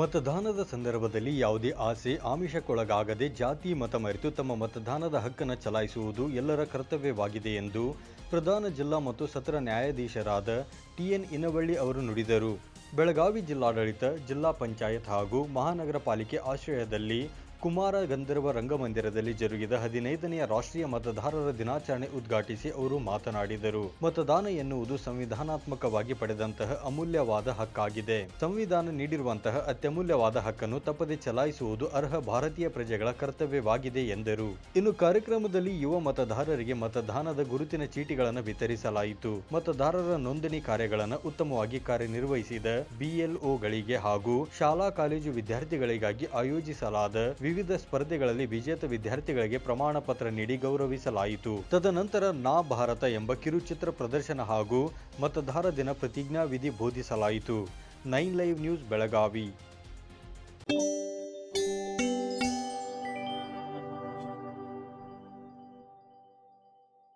ಮತದಾನದ ಸಂದರ್ಭದಲ್ಲಿ ಯಾವುದೇ ಆಸೆ, ಆಮಿಷಕ್ಕೊಳಗಾಗದೆ ಜಾತಿ, ಮತ ಮರೆತು ತಮ್ಮ ಮತದಾನದ ಹಕ್ಕನ್ನು ಚಲಾಯಿಸುವುದು ಎಲ್ಲರ ಕರ್ತವ್ಯವಾಗಿದೆ ಎಂದು ಪ್ರಧಾನ ಜಿಲ್ಲಾ ಮತ್ತು ಸತ್ರ ನ್ಯಾಯಾಧೀಶರಾದ ಟಿಎನ್ ಇನವಳ್ಳಿ ಅವರು ನುಡಿದರು. ಬೆಳಗಾವಿ ಜಿಲ್ಲಾಡಳಿತ, ಜಿಲ್ಲಾ ಪಂಚಾಯತ್ ಹಾಗೂ ಮಹಾನಗರ ಪಾಲಿಕೆ ಆಶ್ರಯದಲ್ಲಿ ಕುಮಾರ ಗಂಧರ್ವ ರಂಗಮಂದಿರದಲ್ಲಿ ಜರುಗಿದ ಹದಿನೈದನೆಯ ರಾಷ್ಟ್ರೀಯ ಮತದಾರರ ದಿನಾಚರಣೆ ಉದ್ಘಾಟಿಸಿ ಅವರು ಮಾತನಾಡಿದರು. ಮತದಾನ ಎನ್ನುವುದು ಸಂವಿಧಾನಾತ್ಮಕವಾಗಿ ಪಡೆದಂತಹ ಅಮೂಲ್ಯವಾದ ಹಕ್ಕಾಗಿದೆ. ಸಂವಿಧಾನ ನೀಡಿರುವಂತಹ ಅತ್ಯಮೂಲ್ಯವಾದ ಹಕ್ಕನ್ನು ತಪ್ಪದೆ ಚಲಾಯಿಸುವುದು ಅರ್ಹ ಭಾರತೀಯ ಪ್ರಜೆಗಳ ಕರ್ತವ್ಯವಾಗಿದೆ ಎಂದರು. ಇನ್ನು ಕಾರ್ಯಕ್ರಮದಲ್ಲಿ ಯುವ ಮತದಾರರಿಗೆ ಮತದಾನದ ಗುರುತಿನ ಚೀಟಿಗಳನ್ನು ವಿತರಿಸಲಾಯಿತು. ಮತದಾರರ ನೋಂದಣಿ ಕಾರ್ಯಗಳನ್ನು ಉತ್ತಮವಾಗಿ ಕಾರ್ಯನಿರ್ವಹಿಸಿದ ಬಿಎಲ್ಒಗಳಿಗೆ ಹಾಗೂ ಶಾಲಾ ಕಾಲೇಜು ವಿದ್ಯಾರ್ಥಿಗಳಿಗಾಗಿ ಆಯೋಜಿಸಲಾದ ವಿವಿಧ ಸ್ಪರ್ಧೆಗಳಲ್ಲಿ ವಿಜೇತ ವಿದ್ಯಾರ್ಥಿಗಳಿಗೆ ಪ್ರಮಾಣ ಪತ್ರ ನೀಡಿ ಗೌರವಿಸಲಾಯಿತು. ತದನಂತರ ನಾ ಭಾರತ ಎಂಬ ಕಿರುಚಿತ್ರ ಪ್ರದರ್ಶನ ಹಾಗೂ ಮತದಾರ ದಿನ ಪ್ರತಿಜ್ಞಾ ವಿಧಿ ಬೋಧಿಸಲಾಯಿತು. Nine live news Belagavi.